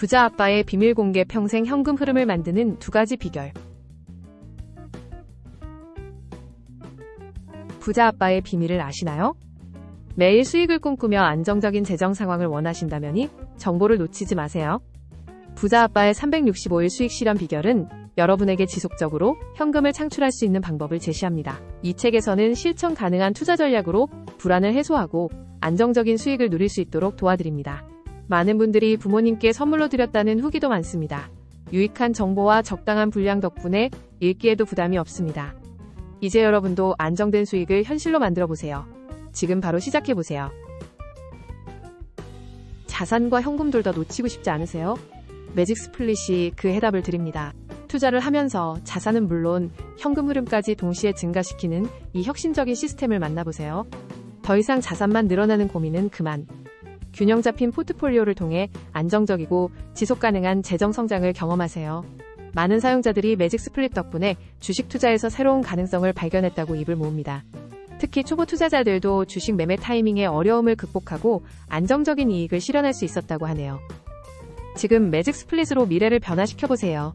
부자 아빠의 비밀 공개 평생 현금 흐름을 만드는 두 가지 비결. 부자 아빠의 비밀을 아시나요? 매일 수익을 꿈꾸며 안정적인 재정 상황을 원하신다면이 정보를 놓치지 마세요. 부자 아빠의 365일 수익 실현 비결은 여러분에게 지속적으로 현금을 창출할 수 있는 방법을 제시합니다. 이 책에서는 실천 가능한 투자 전략으로 불안을 해소하고 안정적인 수익을 누릴 수 있도록 도와드립니다. 많은 분들이 부모님께 선물로 드렸다는 후기도 많습니다. 유익한 정보와 적당한 분량 덕분에 읽기에도 부담이 없습니다. 이제 여러분도 안정된 수익을 현실로 만들어 보세요. 지금 바로 시작해 보세요. 자산과 현금 둘 다 놓치고 싶지 않으세요? 매직 스플릿이 그 해답을 드립니다. 투자를 하면서 자산은 물론 현금 흐름까지 동시에 증가시키는 이 혁신적인 시스템을 만나보세요. 더 이상 자산만 늘어나는 고민은 그만. 균형 잡힌 포트폴리오를 통해 안정적이고 지속 가능한 재정 성장을 경험하세요. 많은 사용자들이 매직 스플릿 덕분에 주식 투자에서 새로운 가능성을 발견했다고 입을 모읍니다. 특히 초보 투자자들도 주식 매매 타이밍의 어려움을 극복하고 안정적인 이익을 실현할 수 있었다고 하네요. 지금 매직 스플릿으로 미래를 변화시켜보세요.